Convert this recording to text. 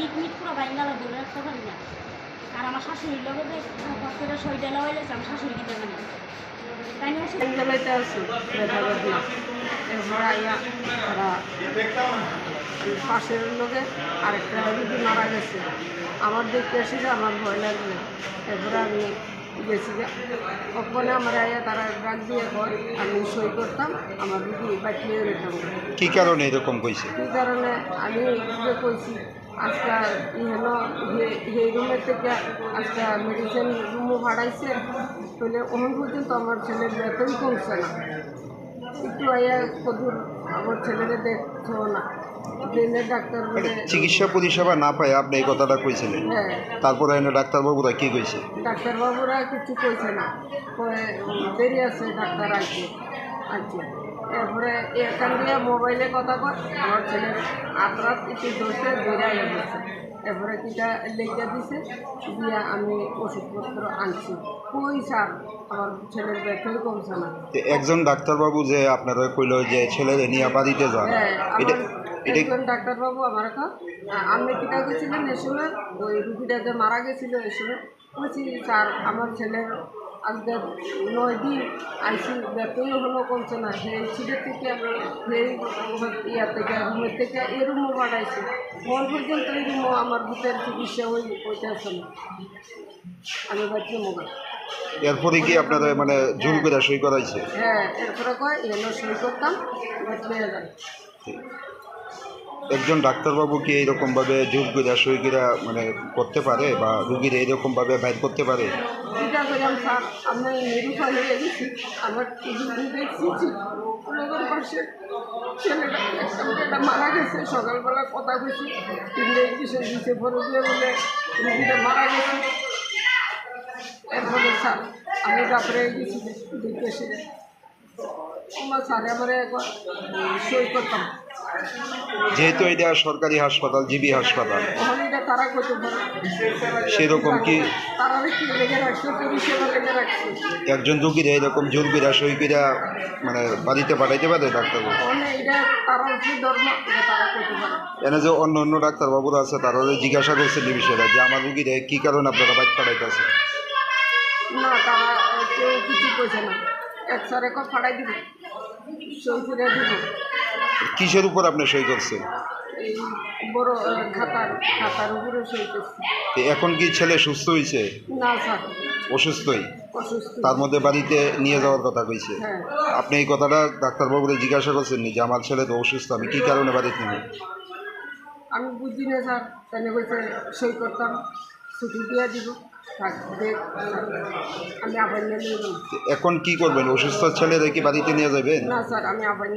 Seat meet পুরো বাইঙ্গাল ধরে রাখতে পারি না। আর আমার শাশুড়ির লগে যে করে সইটা লাগাই লাগছে আমার শাশুড়ি মানে তাই না আইয়া তারা পাশের লোকে আরেকটা দিদি মারা গেছে? আমার দেখতে এসে যে আমার ভয় লাগবে। এরপরে আমি গেছি ওখানে আমার আইয়া তারা ডাক দিয়ে কয় আমি সই করতাম আমার রুগী বাঁচিয়ে রেখতাম কি কারণে এরকম কইছে? কী কারণে? আমি যে কইছি আজকে ইহেন এই রুমের থেকে আজকে মেডিসিন রুমও ভাড়াইছে। তাহলে ওখান পর্যন্ত আমার ছেলের বেতন কমছে না। একটু আয়া কদূর আমার ছেলেরে দেখছ না। চিকিৎসা পরিষেবা না পায় আপনি এই কথাটা কইছিলেন। হ্যাঁ। তারপরে এনে ডাক্তারবাবুরা কি কইছে? ডাক্তারবাবুরা কিছু কইছে না। দেরি আছে ডাক্তার আইছে আচ্ছা এরপরে এখান দিয়ে মোবাইলে কথা কর আমার ছেলের আত্রাত একটু ধরছে বেড়ে গেছে। এরপরে কিটা লেগে দিছে দিয়ে আমি ওষুধপত্র আনছি। কই স্যার? আমার ছেলের ব্যথাই কমছে না। একজন ডাক্তারবাবু যে আপনারা কইলো যে ছেলেরে নিয়ে বাড়িতে যান হ্যাঁ এটা একজন ডাক্তারবাবু আমার কয়, আ- আপনি কিটা গেছিলেন এ সময় ওই রুগীটা যে মারা গেছিল এ সময় বলছি স্যার আমার ছেলের আজকে নয় দিন আইসি ব্যথাই হলো কমছে না। সেই সিটের থেকে সেই ইয়া থেকে রুমের থেকে এই রুমও বাড়াইছে ফল পর্যন্ত এই রুমও আমার ভিতরে চিকিৎসা হয়ে পৌঁছাচ্ছে না। আমি বাচ্চা মোবাইল এরপরে কি আপনারা মানে জোর করে সই করাইছে? হ্যাঁ এরপরে কয় এলো সই করতাম যায় একজন ডাক্তারবাবু কি এইরকমভাবে জোর করে মানে করতে পারে বা রুগীর এইরকমভাবে বাইর করতে পারে? স্যার আমি গেছি মারা গেছে, সকালবেলা কথা বলে মারা গেছে। এরপরে স্যার, আমি তারপরে গেছি দেখতে আমার স্যারে আমার একবার সই করতাম। যেহেতু এটা সরকারি হাসপাতাল, জিবি হাসপাতাল, সেরকম কি? একজন রুগীর এইরকম জোর করে সই করে মানে বাড়িতে পাঠাইতে পারে ডাক্তারবাবু? এনে যে অন্য অন্য ডাক্তারবাবুরা আছে, তারা জিজ্ঞাসা করছেন এই বিষয়টা, যে আমার রুগীরে কী কারণে আপনারা বাইক পাঠাইতেছে না, তারা কেউ কিছু কইছে না। দিব, সই করে দিব। কিসের উপর আপনি সই করছেন? বড় খাতার খাতার উপরে সই করছি। এখন কি ছেলে সুস্থ হয়েছে না স্যার। অসুস্থই? তার মধ্যে বাড়িতে নিয়ে যাওয়ার কথা কইছে। হ্যাঁ। আপনি এই কথাটা ডাক্তারবাবুরে জিজ্ঞাসা করছেন নি যে আমার ছেলে তো অসুস্থ আমি কী কারণে বাড়িতে নেব? আমি বুঝি না স্যার। তাই কইছে সই করতাম ছুটি দিয়ে দিব। এখন কি করবেন? অসুস্থ ছেলেরা কি বাড়িতে নিয়ে যাবেন না স্যার আমি আবার